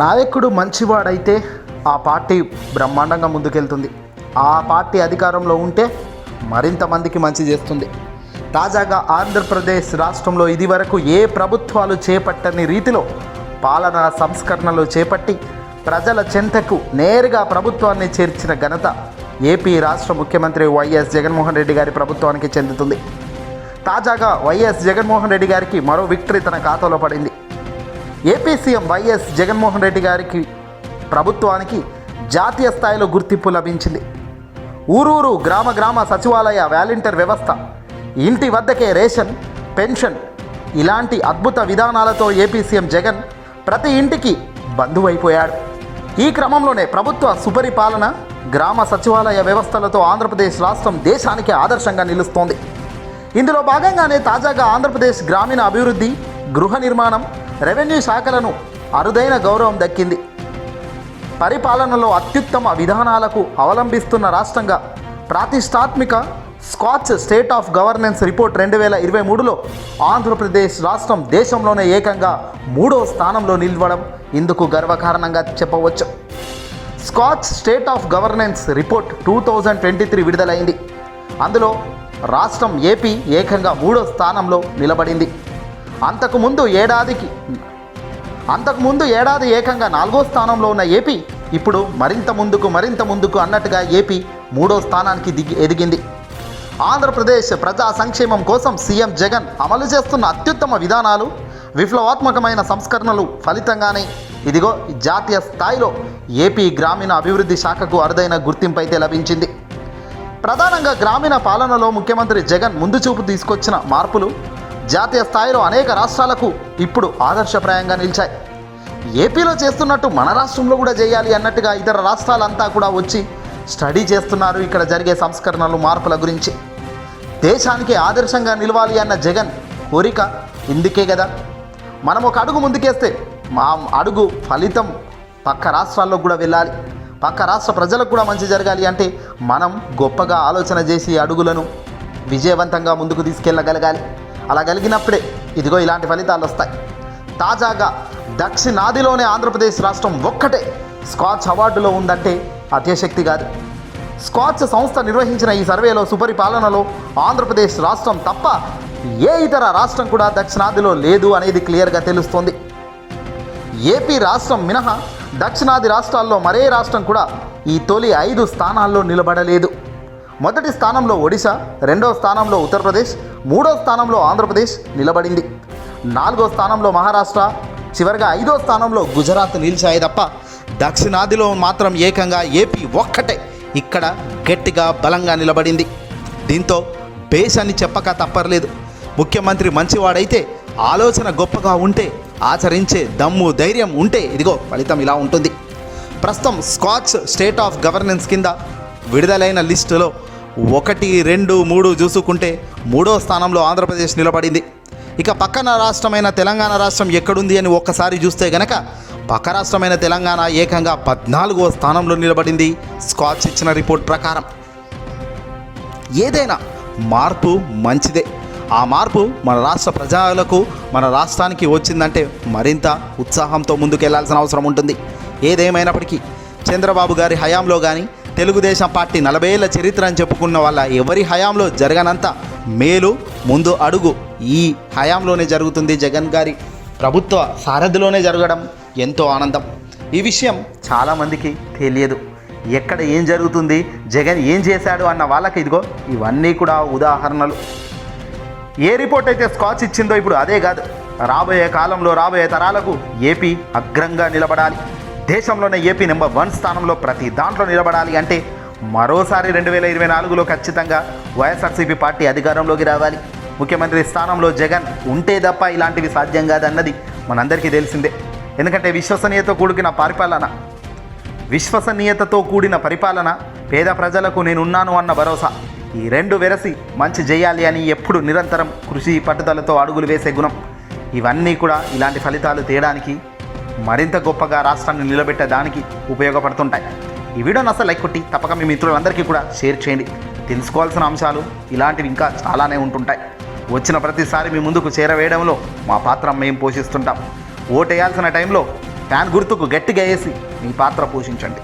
నాయకుడు మంచివాడైతే ఆ పార్టీ బ్రహ్మాండంగా ముందుకెళ్తుంది. ఆ పార్టీ అధికారంలో ఉంటే మరింత మందికి మంచి చేస్తుంది. తాజాగా ఆంధ్రప్రదేశ్ రాష్ట్రంలో ఇదివరకు ఏ ప్రభుత్వాలు చేపట్టని రీతిలో పాలనా సంస్కరణలు చేపట్టి ప్రజల చెంతకు నేరుగా ప్రభుత్వాన్ని చేర్చిన ఘనత ఏపీ రాష్ట్ర ముఖ్యమంత్రి వైఎస్ జగన్మోహన్ రెడ్డి గారి ప్రభుత్వానికి చెందుతుంది. తాజాగా వైఎస్ జగన్మోహన్ రెడ్డి గారికి మరో విక్టరీ తన ఖాతాలో పడింది. AP CM YS Jaganmohan Reddy గారికి ప్రభుత్వానికి జాతీయ స్థాయిలో గుర్తింపు లభించింది. ఊరూరు గ్రామ గ్రామ సచివాలయ వాలంటీర్ వ్యవస్థ ఇంటి వద్దకే రేషన్ పెన్షన్ ఇలాంటి అద్భుత విధానాలతో ఏపీ సీఎం జగన్ ప్రతి ఇంటికి బంధువైపోయాడు. ఈ క్రమంలోనే ప్రభుత్వ సుపరిపాలన గ్రామ సచివాలయ వ్యవస్థలతో ఆంధ్రప్రదేశ్ రాష్ట్రం దేశానికి ఆదర్శంగా నిలుస్తోంది. ఇందులో భాగంగానే తాజాగా ఆంధ్రప్రదేశ్ గ్రామీణ అభివృద్ధి గృహ నిర్మాణం రెవెన్యూ శాఖలను అరుదైన గౌరవం దక్కింది. పరిపాలనలో అత్యుత్తమ విధానాలకు అవలంబిస్తున్న రాష్ట్రంగా ప్రాతిష్టాత్మిక Scotch state of governance report రెండు వేల ఇరవై మూడులో ఆంధ్రప్రదేశ్ రాష్ట్రం దేశంలోనే ఏకంగా మూడో స్థానంలో నిలవడం ఇందుకు గర్వకారణంగా చెప్పవచ్చు. Scotch state of governance report two thousand twenty three విడుదలైంది. అందులో రాష్ట్రం ఏపీ ఏకంగా మూడో స్థానంలో నిలబడింది. అంతకుముందు ఏడాదికి అంతకుముందు ఏడాది ఏకంగా నాలుగో స్థానంలో ఉన్న ఏపీ ఇప్పుడు మరింత ముందుకు మరింత ముందుకు అన్నట్టుగా ఏపీ మూడో స్థానానికి దిగి ఎదిగింది. ఆంధ్రప్రదేశ్ ప్రజా సంక్షేమం కోసం సీఎం జగన్ అమలు చేస్తున్న అత్యుత్తమ విధానాలు విప్లవాత్మకమైన సంస్కరణలు ఫలితంగానే. ఇదిగో జాతీయ స్థాయిలో ఏపీ గ్రామీణ అభివృద్ధి శాఖకు అరుదైన గుర్తింపు అయితే లభించింది. ప్రధానంగా గ్రామీణ పాలనలో ముఖ్యమంత్రి జగన్ ముందు చూపు తీసుకొచ్చిన మార్పులు జాతీయ స్థాయిలో అనేక రాష్ట్రాలకు ఇప్పుడు ఆదర్శప్రాయంగా నిలిచాయి. ఏపీలో చేస్తున్నట్టు మన రాష్ట్రంలో కూడా చేయాలి అన్నట్టుగా ఇతర రాష్ట్రాలంతా కూడా వచ్చి స్టడీ చేస్తున్నారు ఇక్కడ జరిగే సంస్కరణలు మార్పుల గురించి. దేశానికి ఆదర్శంగా నిలవాలి అన్న జగన్ కోరిక ఇందుకే కదా. మనం ఒక అడుగు ముందుకేస్తే మా అడుగు ఫలితం పక్క రాష్ట్రాల్లో కూడా వెళ్ళాలి. పక్క రాష్ట్ర ప్రజలకు కూడా మంచి జరగాలి అంటే మనం గొప్పగా ఆలోచన చేసి అడుగులను విజయవంతంగా ముందుకు తీసుకెళ్ళగలగాలి. అలా కలిగినప్పుడే ఇదిగో ఇలాంటి ఫలితాలు వస్తాయి. తాజాగా దక్షిణాదిలోనే ఆంధ్రప్రదేశ్ రాష్ట్రం ఒక్కటే స్కాచ్ అవార్డులో ఉందంటే అత్యశక్తి కాదు. స్కాచ్ సంస్థ నిర్వహించిన ఈ సర్వేలో సుపరిపాలనలో ఆంధ్రప్రదేశ్ రాష్ట్రం తప్ప ఏ ఇతర రాష్ట్రం కూడా దక్షిణాదిలో లేదు అనేది క్లియర్గా తెలుస్తోంది. ఏపీ రాష్ట్రం మినహా దక్షిణాది రాష్ట్రాల్లో మరే రాష్ట్రం కూడా ఈ తొలి ఐదు స్థానాల్లో నిలబడలేదు. మొదటి స్థానంలో ఒడిశా రెండో స్థానంలో ఉత్తరప్రదేశ్ మూడో స్థానంలో ఆంధ్రప్రదేశ్ నిలబడింది. నాలుగో స్థానంలో మహారాష్ట్ర చివరిగా ఐదో స్థానంలో గుజరాత్ నిలిచాయి తప్ప దక్షిణాదిలో మాత్రం ఏకంగా ఏపీ ఒక్కటే ఇక్కడ గట్టిగా బలంగా నిలబడింది. దీంతో బేస్ అని చెప్పక తప్పర్లేదు. ముఖ్యమంత్రి మంచివాడైతే ఆలోచన గొప్పగా ఉంటే ఆచరించే దమ్ము ధైర్యం ఉంటే ఇదిగో ఫలితం ఇలా ఉంటుంది. ప్రస్తుతం స్కాచ్ స్టేట్ ఆఫ్ గవర్నెన్స్ కింద విడుదలైన లిస్టులో ఒకటి రెండు మూడు చూసుకుంటే మూడో స్థానంలో ఆంధ్రప్రదేశ్ నిలబడింది. ఇక పక్కన రాష్ట్రమైన తెలంగాణ రాష్ట్రం ఎక్కడుంది అని ఒక్కసారి చూస్తే గనక పక్క రాష్ట్రమైన తెలంగాణ ఏకంగా పద్నాలుగో స్థానంలో నిలబడింది. స్కాచ్ ఇచ్చిన రిపోర్ట్ ప్రకారం. ఏదైనా మార్పు మంచిదే. ఆ మార్పు మన రాష్ట్ర ప్రజలకు మన రాష్ట్రానికి వచ్చిందంటే మరింత ఉత్సాహంతో ముందుకెళ్ళాల్సిన అవసరం ఉంటుంది. ఏదేమైనప్పటికీ చంద్రబాబు గారి హయాంలో కానీ తెలుగుదేశం పార్టీ నలభై ఏళ్ళ చరిత్ర అని చెప్పుకున్న వాళ్ళ ఎవరి హయాంలో జరగనంత మేలు ముందు అడుగు ఈ హయాంలోనే జరుగుతుంది జగన్ గారి ప్రభుత్వ సారథిలోనే జరగడం ఎంతో ఆనందం. ఈ విషయం చాలామందికి తెలియదు. ఎక్కడ ఏం జరుగుతుంది జగన్ ఏం చేశాడు అన్న వాళ్ళకి ఇదిగో ఇవన్నీ కూడా ఉదాహరణలు. ఏ రిపోర్ట్ అయితే స్కాచ్ ఇచ్చిందో ఇప్పుడు అదే కాదు. రాబోయే కాలంలో రాబోయే తరాలకు ఏపీ అగ్రంగా నిలబడాలి. దేశంలోనే ఏపీ నెంబర్ వన్ స్థానంలో ప్రతి దాంట్లో నిలబడాలి అంటే మరోసారి రెండు వేల ఇరవై నాలుగులో ఖచ్చితంగా వైఎస్ఆర్సీపీ పార్టీ అధికారంలోకి రావాలి. ముఖ్యమంత్రి స్థానంలో జగన్ ఉంటే తప్ప ఇలాంటివి సాధ్యం కాదన్నది మనందరికీ తెలిసిందే. ఎందుకంటే విశ్వసనీయతో కూడుకున్న పరిపాలన విశ్వసనీయతతో కూడిన పరిపాలన పేద ప్రజలకు నేనున్నాను అన్న భరోసా ఈ రెండు వెరసి మంచి చేయాలి అని ఎప్పుడు నిరంతరం కృషి పట్టుదలతో అడుగులు వేసే గుణం. ఇవన్నీ కూడా ఇలాంటి ఫలితాలు తేయడానికి మరింత గొప్పగా రాష్ట్రాన్ని నిలబెట్టడానికి ఉపయోగపడుతుంటాయి. ఈ వీడియోని అసలు లైక్ కొట్టి తప్పక మీ మిత్రులందరికీ కూడా షేర్ చేయండి. తెలుసుకోవాల్సిన అంశాలు ఇలాంటివి ఇంకా చాలానే ఉంటుంటాయి. వచ్చిన ప్రతిసారి మీ ముందుకు చేరవేయడంలో మా పాత్ర మేము పోషిస్తుంటాం. ఓటేయాల్సిన టైంలో ఫ్యాన్ గుర్తుకు గట్టిగా వేసి మీ పాత్ర పోషించండి.